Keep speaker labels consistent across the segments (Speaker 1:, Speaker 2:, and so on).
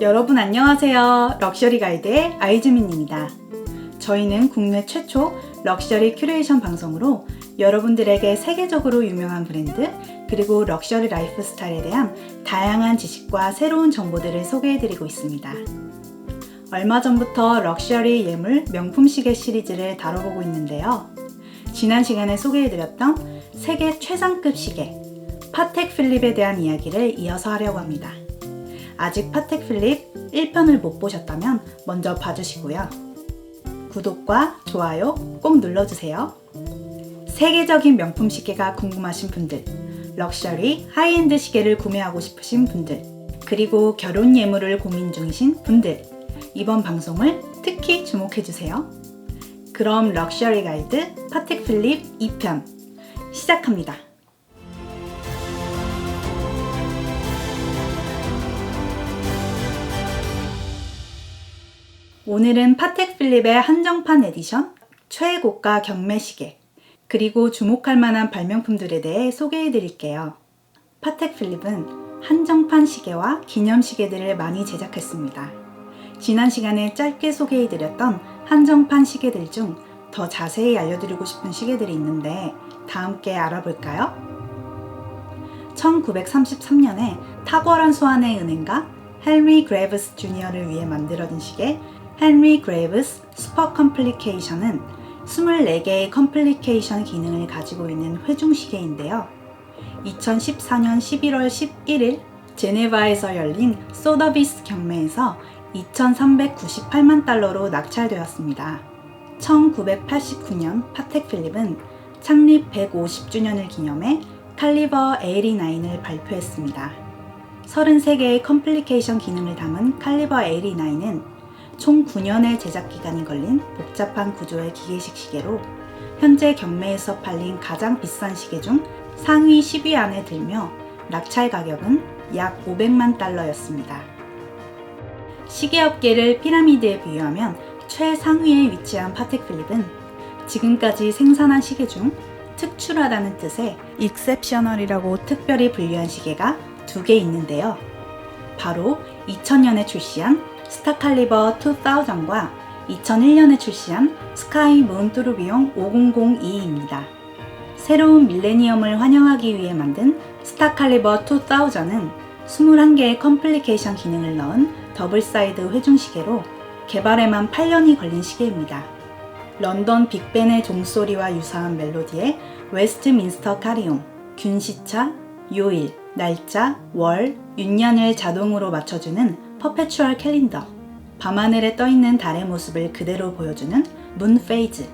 Speaker 1: 여러분 안녕하세요. 럭셔리 가이드의 아이즈민입니다. 저희는 국내 최초 럭셔리 큐레이션 방송으로 여러분들에게 세계적으로 유명한 브랜드 그리고 럭셔리 라이프 스타일에 대한 다양한 지식과 새로운 정보들을 소개해드리고 있습니다. 얼마 전부터 럭셔리 예물 명품 시계 시리즈를 다뤄보고 있는데요. 지난 시간에 소개해드렸던 세계 최상급 시계 파텍 필립에 대한 이야기를 이어서 하려고 합니다. 아직 파텍 필립 1편을 못 보셨다면 먼저 봐주시고요. 구독과 좋아요 꼭 눌러주세요. 세계적인 명품 시계가 궁금하신 분들, 럭셔리 하이엔드 시계를 구매하고 싶으신 분들, 그리고 결혼 예물을 고민 중이신 분들, 이번 방송을 특히 주목해주세요. 그럼 럭셔리 가이드 파텍 필립 2편 시작합니다. 오늘은 파텍 필립의 한정판 에디션 최고가 경매 시계 그리고 주목할 만한 발명품들에 대해 소개해 드릴게요. 파텍 필립은 한정판 시계와 기념 시계들을 많이 제작했습니다. 지난 시간에 짧게 소개해 드렸던 한정판 시계들 중 더 자세히 알려드리고 싶은 시계들이 있는데 다 함께 알아볼까요? 1933년에 탁월한 소환의 은행가 헨리 그레이브스 주니어를 위해 만들어진 시계 헨리 그레이브스 슈퍼 컴플리케이션은 24개의 컴플리케이션 기능을 가지고 있는 회중 시계인데요. 2014년 11월 11일 제네바에서 열린 소더비스 경매에서 2,398만 달러로 낙찰되었습니다. 1989년 파텍 필립은 창립 150주년을 기념해 칼리버 89을 발표했습니다. 33개의 컴플리케이션 기능을 담은 칼리버 89는 총 9년의 제작 기간이 걸린 복잡한 구조의 기계식 시계로 현재 경매에서 팔린 가장 비싼 시계 중 상위 10위 안에 들며 낙찰 가격은 약 500만 달러였습니다. 시계 업계를 피라미드에 비유하면 최상위에 위치한 파텍 필립은 지금까지 생산한 시계 중 특출하다는 뜻의 exceptional이라고 특별히 분류한 시계가 두 개 있는데요. 바로 2000년에 출시한 스타칼리버 2000과 2001년에 출시한 스카이 문 뚜루비용 5002입니다. 새로운 밀레니엄을 환영하기 위해 만든 스타칼리버 2000은 21개의 컴플리케이션 기능을 넣은 더블 사이드 회중 시계로 개발에만 8년이 걸린 시계입니다. 런던 빅벤의 종소리와 유사한 멜로디에 웨스트민스터 카리온, 균시차, 요일, 날짜, 월, 윤년을 자동으로 맞춰주는 퍼페추얼 캘린더, 밤하늘에 떠있는 달의 모습을 그대로 보여주는 문 페이즈,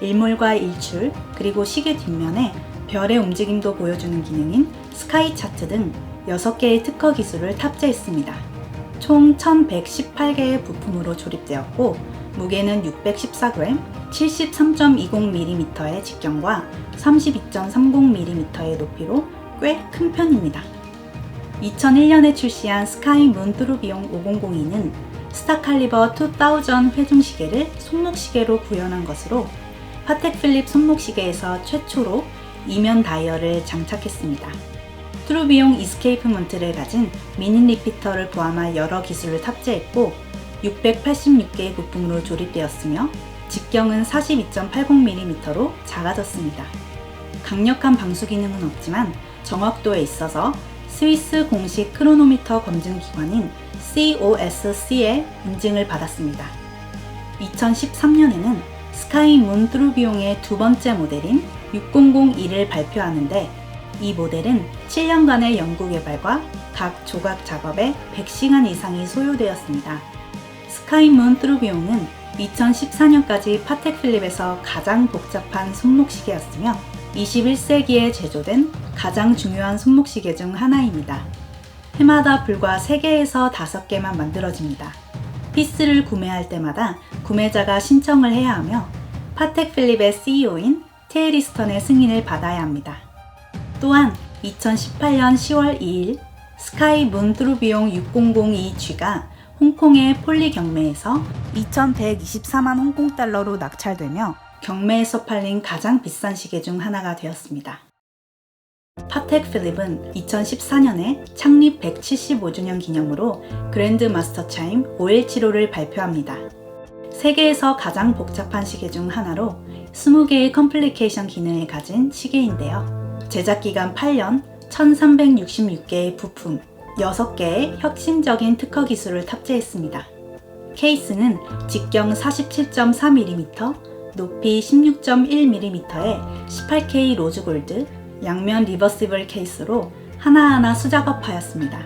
Speaker 1: 일몰과 일출, 그리고 시계 뒷면에 별의 움직임도 보여주는 기능인 스카이 차트 등 6개의 특허 기술을 탑재했습니다. 총 1118개의 부품으로 조립되었고 무게는 614g, 73.20mm의 직경과 32.30mm의 높이로 꽤 큰 편입니다. 2001년에 출시한 스카이 문 뚜루비용 5002는 스타칼리버 2000 회중시계를 손목시계로 구현한 것으로 파텍 필립 손목시계에서 최초로 이면 다이얼을 장착했습니다. 트루비용 이스케이프먼트를 가진 미니 리피터를 포함한 여러 기술을 탑재했고 686개의 부품으로 조립되었으며 직경은 42.80mm로 작아졌습니다. 강력한 방수 기능은 없지만 정확도에 있어서 스위스 공식 크로노미터 검증 기관인 COSC의 인증을 받았습니다. 2013년에는 스카이 문 트루비용의 두 번째 모델인 6002를 발표하는데 이 모델은 7년간의 연구 개발과 각 조각 작업에 100시간 이상이 소요되었습니다. 스카이문 트루비용은 2014년까지 파텍 필립에서 가장 복잡한 손목시계였으며 21세기에 제조된 가장 중요한 손목시계 중 하나입니다. 해마다 불과 3개에서 5개만 만들어집니다. 피스를 구매할 때마다 구매자가 신청을 해야 하며 파텍 필립의 CEO인 테이리스턴의 승인을 받아야 합니다. 또한 2018년 10월 2일 스카이 문트루비용 6002G가 홍콩의 폴리 경매에서 2124만 홍콩 달러로 낙찰되며 경매에서 팔린 가장 비싼 시계 중 하나가 되었습니다. 파텍 필립은 2014년에 창립 175주년 기념으로 그랜드 마스터 차임 517호를 발표합니다. 세계에서 가장 복잡한 시계 중 하나로 20개의 컴플리케이션 기능을 가진 시계인데요. 제작 기간 8년, 1366개의 부품, 6개의 혁신적인 특허 기술을 탑재했습니다. 케이스는 직경 47.4mm, 높이 16.1mm의 18K 로즈 골드, 양면 리버시블 케이스로 하나하나 수작업하였습니다.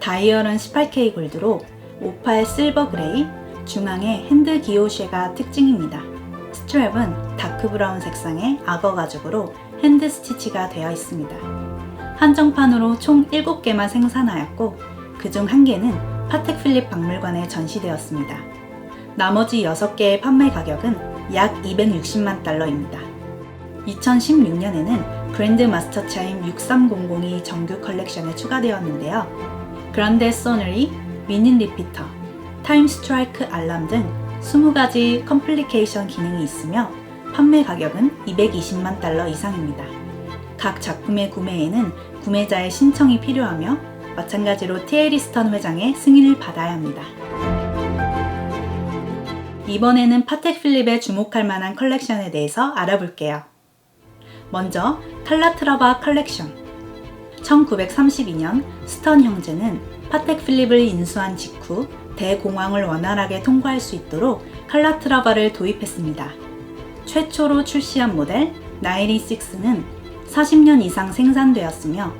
Speaker 1: 다이얼은 18K 골드로 58 실버 그레이, 중앙에 핸드 기호쉐가 특징입니다. 스트랩은 다크 브라운 색상의 악어 가죽으로 핸드 스티치가 되어 있습니다. 한정판으로 총 7개만 생산하였고 그중 1개는 파텍 필립 박물관에 전시되었습니다. 나머지 6개의 판매 가격은 약 260만 달러입니다. 2016년에는 그랜드 마스터 차임 6300이 정규 컬렉션에 추가되었는데요. 그란데 소너리, 미닌 리피터, 타임 스트라이크 알람 등 20가지 컴플리케이션 기능이 있으며 판매 가격은 220만 달러 이상입니다. 각 작품의 구매에는 구매자의 신청이 필요하며 마찬가지로 티에리스턴 회장의 승인을 받아야 합니다. 이번에는 파텍 필립에 주목할 만한 컬렉션에 대해서 알아볼게요. 먼저 칼라트라바 컬렉션 1932년 스턴 형제는 파텍 필립을 인수한 직후 대공황을 원활하게 통과할 수 있도록 칼라트라바를 도입했습니다. 최초로 출시한 모델 926는 40년 이상 생산되었으며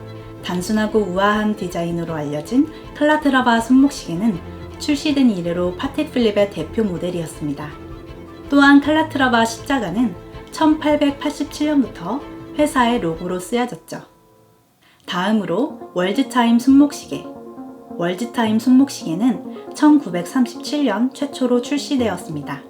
Speaker 1: 단순하고 우아한 디자인으로 알려진 칼라트라바 손목시계는 출시된 이래로 파텍 필립의 대표 모델이었습니다. 또한 칼라트라바 십자가는 1887년부터 회사의 로고로 쓰여졌죠. 다음으로 월드타임 손목시계. 월드타임 손목시계는 1937년 최초로 출시되었습니다.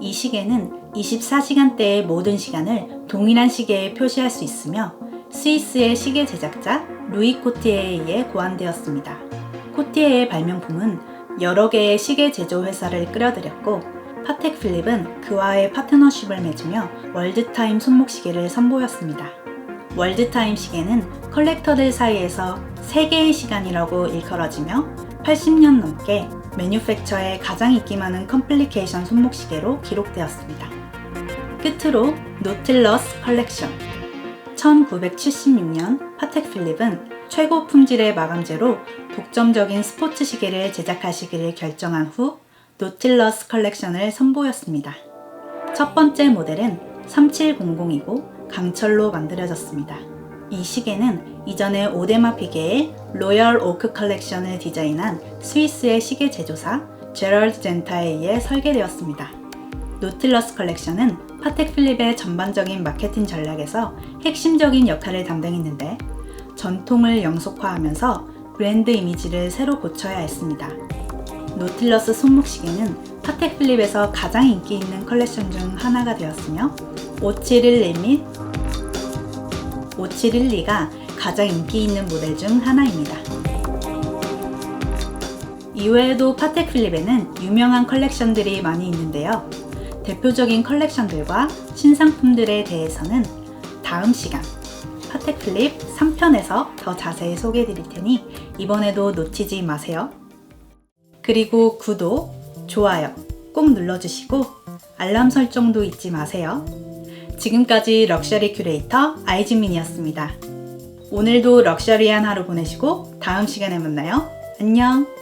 Speaker 1: 이 시계는 24시간대의 모든 시간을 동일한 시계에 표시할 수 있으며 스위스의 시계 제작자 루이 코티에에 의해 고안되었습니다. 코티에의 발명품은 여러 개의 시계 제조 회사를 끌어들였고 파텍 필립은 그와의 파트너십을 맺으며 월드타임 손목시계를 선보였습니다. 월드타임 시계는 컬렉터들 사이에서 세계의 시간이라고 일컬어지며 80년 넘게 매뉴팩처의 가장 인기 많은 컴플리케이션 손목시계로 기록되었습니다. 끝으로 노틸러스 컬렉션 1976년 파텍 필립은 최고 품질의 마감재로 독점적인 스포츠 시계를 제작하시기를 결정한 후 노틸러스 컬렉션을 선보였습니다. 첫 번째 모델은 3700이고 강철로 만들어졌습니다. 이 시계는 이전에 오데마 피게의 로열 오크 컬렉션을 디자인한 스위스의 시계 제조사 제럴드 젠타에 의해 설계되었습니다. 노틸러스 컬렉션은 파텍 필립의 전반적인 마케팅 전략에서 핵심적인 역할을 담당했는데 전통을 영속화하면서 브랜드 이미지를 새로 고쳐야 했습니다. 노틸러스 손목시계는 파텍 필립에서 가장 인기 있는 컬렉션 중 하나가 되었으며 571및 5712가 가장 인기 있는 모델 중 하나입니다. 이외에도 파텍 필립에는 유명한 컬렉션들이 많이 있는데요. 대표적인 컬렉션들과 신상품들에 대해서는 다음 시간 파텍 필립 3편에서 더 자세히 소개해 드릴 테니 이번에도 놓치지 마세요. 그리고 구독, 좋아요 꼭 눌러주시고 알람 설정도 잊지 마세요. 지금까지 럭셔리 큐레이터 아이즈민이었습니다. 오늘도 럭셔리한 하루 보내시고 다음 시간에 만나요. 안녕!